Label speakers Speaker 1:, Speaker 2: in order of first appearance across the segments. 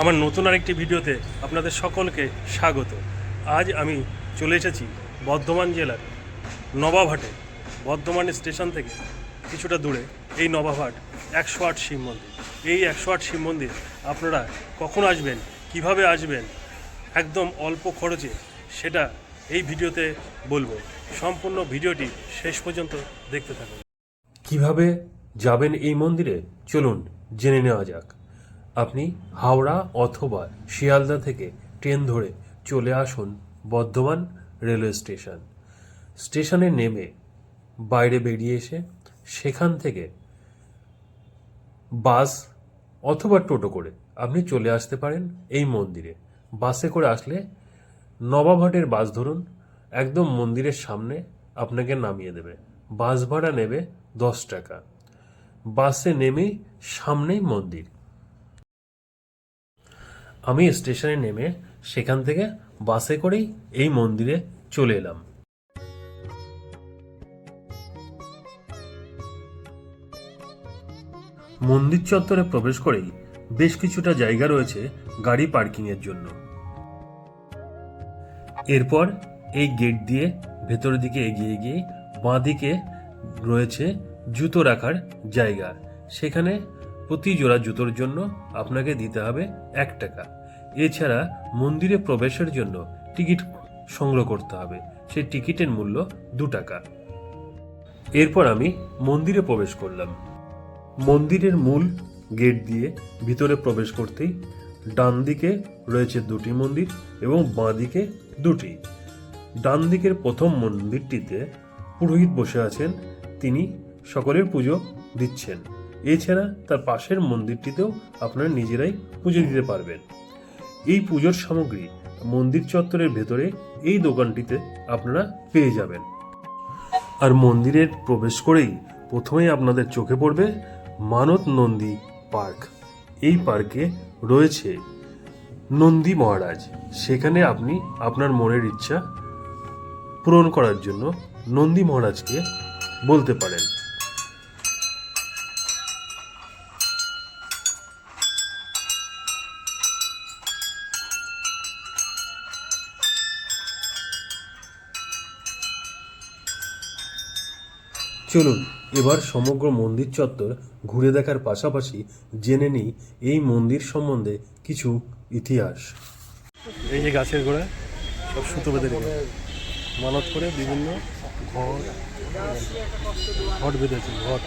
Speaker 1: আমার নতুন আরেকটি ভিডিওতে আপনাদের সকলকে স্বাগত। আজ আমি চলে এসেছি বর্ধমান জেলার নবাবহাটে। বর্ধমান স্টেশন থেকে কিছুটা দূরে এই নবাবহাট একশো আট শিব মন্দির। এই একশো আট শিব মন্দির আপনারা কখন আসবেন, কীভাবে আসবেন, একদম অল্প খরচে সেটা এই ভিডিওতে বলব। সম্পূর্ণ ভিডিওটি শেষ পর্যন্ত দেখতে থাকুন। কীভাবে যাবেন এই মন্দিরে? চলুন জেনে নেওয়া যাক। আপনি হাওড়া অথবা শিয়ালদা থেকে ট্রেন ধরে চলে আসুন বর্ধমান রেলওয়ে স্টেশন। স্টেশনে নেমে বাইরে বেরিয়ে এসে সেখান থেকে বাস অথবা টোটো করে আপনি চলে আসতে পারেন এই মন্দিরে। বাসে করে আসলে নবাবহাটের বাস ধরুন, একদম মন্দিরের সামনে আপনাকে নামিয়ে দেবে। বাস ভাড়া নেবে দশ টাকা। বাসে নেমেই সামনেই মন্দির। আমি স্টেশনে নেমে সেখান থেকে বাসে করেই এই মন্দিরে চলে এলাম। মন্দির চত্বরে প্রবেশ করেই বেশ কিছুটা জায়গা রয়েছে গাড়ি পার্কিংয়ের জন্য। এরপর এই গেট দিয়ে ভেতরের দিকে এগিয়ে গিয়ে বাঁ দিকে রয়েছে জুতো রাখার জায়গা। সেখানে প্রতি জোড়া জুতোর জন্য আপনাকে দিতে হবে এক টাকা। এছাড়া মন্দিরে প্রবেশের জন্য টিকিট সংগ্রহ করতে হবে। সেই টিকিটের মূল্য দু টাকা। এরপর আমি মন্দিরে প্রবেশ করলাম। মন্দিরের মূল গেট দিয়ে ভিতরে প্রবেশ করতেই ডান দিকে রয়েছে দুটি মন্দির এবং বাঁ দিকে দুটি। ডান দিকের প্রথম মন্দিরটিতে পুরোহিত বসে আছেন। তিনি সকলের পুজো দিচ্ছেন। এছাড়া তার পাশের মন্দিরটিতেও আপনারা নিজেরাই পুজো দিতে পারবেন। এই পুজোর সামগ্রী মন্দির চত্বরের ভেতরে এই দোকানটিতে আপনারা পেয়ে যাবেন। আর মন্দিরের প্রবেশ করেই প্রথমেই আপনাদের চোখে পড়বে মানত নন্দী পার্ক। এই পার্কে রয়েছে নন্দী মহারাজ। সেখানে আপনি আপনার মনের ইচ্ছা পূরণ করার জন্য নন্দী মহারাজকে বলতে পারেন। চলুন এবার সমগ্র মন্দির চত্বর ঘুরে দেখার পাশাপাশি জেনে নিই এই মন্দির সম্বন্ধে কিছু ইতিহাস। এই যে গাছের গোড়া সব সুতো বেঁধে মানত করে বিভিন্ন ঘট ঘট বেঁধেছে ঘট।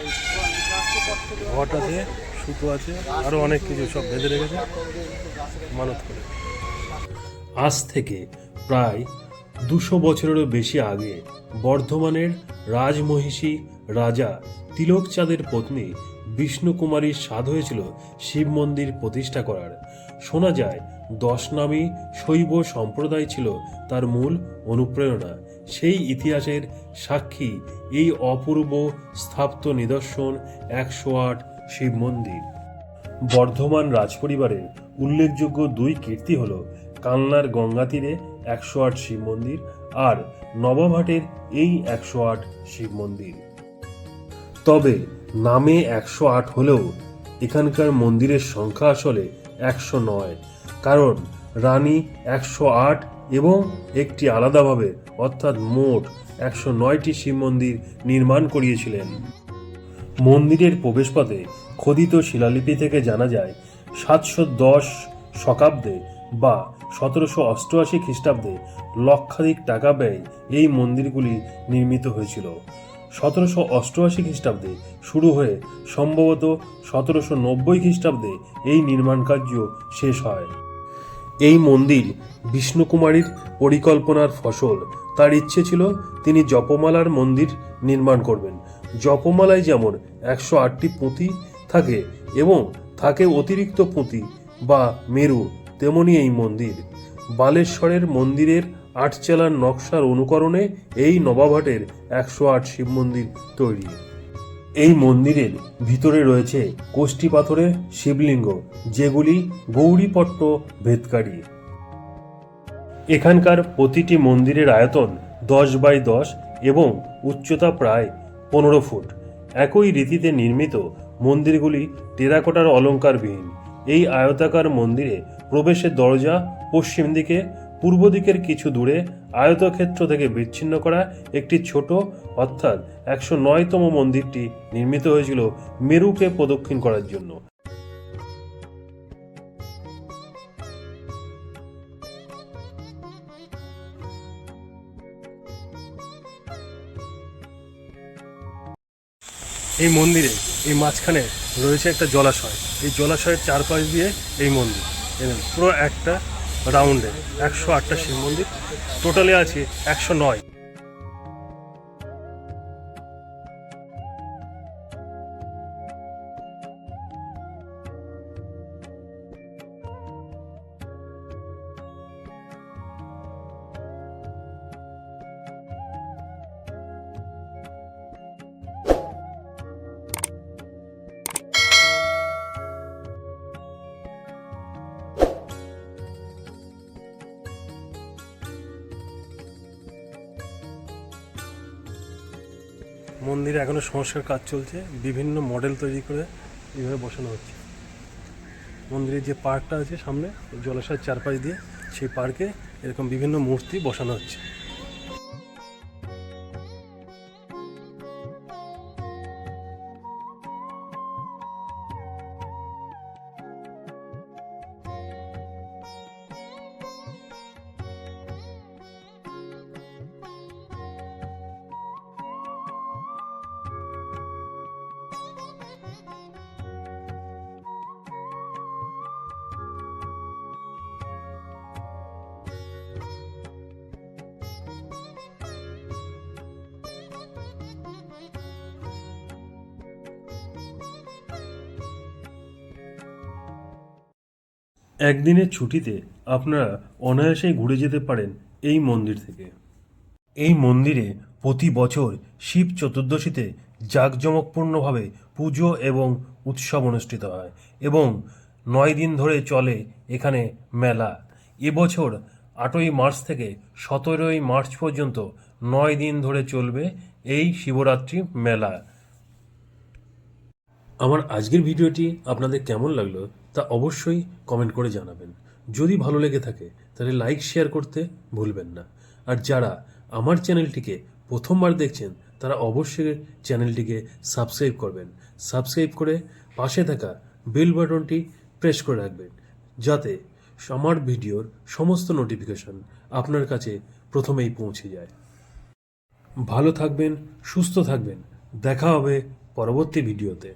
Speaker 1: ঘট আছে সুতো আছে আরও অনেক কিছু সব বেঁধে রেখেছে মানত করে। আজ থেকে প্রায় দুশো বছরেরও বেশি আগে বর্ধমানের রাজমহিষী রাজা তিলক চাঁদের পত্নী বিষ্ণুকুমারীর স্বাদ হয়েছিল শিব মন্দির প্রতিষ্ঠা করার। শোনা যায়, দশ নামী শৈব সম্প্রদায় ছিল তার মূল অনুপ্রেরণা। সেই ইতিহাসের সাক্ষী এই অপূর্ব স্থাপ্ত নিদর্শন একশো আট শিব মন্দির। বর্ধমান রাজপরিবারের উল্লেখযোগ্য দুই কীর্তি হল কালনার গঙ্গা তীরে একশো আট শিব মন্দির আর নবাবহাটের এই একশো আট শিব মন্দির। তবে নামে একশো আট হলেও এখানকার মন্দিরের সংখ্যা আসলে একশো নয়, কারণ রানী একশো আট এবং একটি আলাদাভাবে, অর্থাৎ মোট একশো নয়টি শিব মন্দির নির্মাণ করিয়েছিলেন। মন্দিরের প্রবেশপথে খোদিত শিলালিপি থেকে জানা যায়, সাতশো দশ শকাব্দে বা সতেরোশো অষ্টআশি খ্রিস্টাব্দে লক্ষাধিক টাকা ব্যয় এই মন্দিরগুলি নির্মিত হয়েছিল। সতেরোশো অষ্টআশি খ্রিস্টাব্দে শুরু হয়ে সম্ভবত সতেরোশো নব্বই খ্রিস্টাব্দে এই নির্মাণ কার্য শেষ হয়। এই মন্দির বিষ্ণুকুমারীর পরিকল্পনার ফসল। তার ইচ্ছে ছিল তিনি জপমালার মন্দির নির্মাণ করবেন। জপমালায় যেমন একশো আটটি পুঁতি থাকে এবং থাকে অতিরিক্ত পুঁতি বা মেরু তেমনি এই মন্দির। বালেশ্বরের মন্দিরের আটচালার নকশার অনুকরণে এই নবাবহাটের একশো আট শিব মন্দির তৈরি। এই মন্দিরের ভিতরে রয়েছে কোষ্ঠী পাথরের শিবলিঙ্গ, যেগুলি গৌরীপট্ট ভেদকারী। এখানকার প্রতিটি মন্দিরের আয়তন দশ বাই দশ এবং উচ্চতা প্রায় পনেরো ফুট। একই রীতিতে নির্মিত মন্দিরগুলি টেরাকোটার অলঙ্কারবিহীন। এই আয়তাকার মন্দিরে প্রবেশের দরজা পশ্চিম দিকে, পূর্ব দিকের কিছু দূরে আয়তক্ষেত্র থেকে বিচ্ছিন্ন করা একটি ছোট, অর্থাৎ একশো নয়তম মন্দিরটি নির্মিত হয়েছিল মেরুকে প্রদক্ষিণ করার জন্য। এই মন্দিরে এই মাঝখানে রয়েছে একটা জলাশয়। এই জলাশয়ের চারপাশ দিয়ে এই মন্দির। পুরো একটা রাউন্ডে একশো আটটা শিব মন্দির। টোটালে আছে একশো নয়। মন্দিরে এখনও সংস্কার কাজ চলছে, বিভিন্ন মডেল তৈরি করে এইভাবে বসানো হচ্ছে। মন্দিরের যে পার্কটা আছে সামনে, জলাশয়ের চারপাশ দিয়ে সেই পার্কে এরকম বিভিন্ন মূর্তি বসানো হচ্ছে। একদিনের ছুটিতে আপনারা অনায়াসেই ঘুরে যেতে পারেন এই মন্দির থেকে। এই মন্দিরে প্রতি বছর শিব চতুর্দশীতে জাঁকজমকপূর্ণভাবে পুজো এবং উৎসব অনুষ্ঠিত হয় এবং নয় দিন ধরে চলে এখানে মেলা। এবছর আটই মার্চ থেকে সতেরোই মার্চ পর্যন্ত নয় দিন ধরে চলবে এই শিবরাত্রি মেলা। আমার আজকের ভিডিওটি আপনাদের কেমন লাগল তা অবশ্যই কমেন্ট করে জানাবেন। যদি ভালো লেগে থাকে, তাহলে লাইক শেয়ার করতে ভুলবেন না। আর যারা আমার চ্যানেলটিকে প্রথমবার দেখছেন, তারা অবশ্যই চ্যানেলটিকে সাবস্ক্রাইব করবেন। সাবস্ক্রাইব করে পাশে থাকা বেল বাটনটি প্রেস করে রাখবেন, যাতে আমার ভিডিওর সমস্ত নোটিফিকেশন আপনার কাছে প্রথমেই পৌঁছে যায়। ভালো থাকবেন, সুস্থ থাকবেন। দেখা হবে পরবর্তী ভিডিওতে।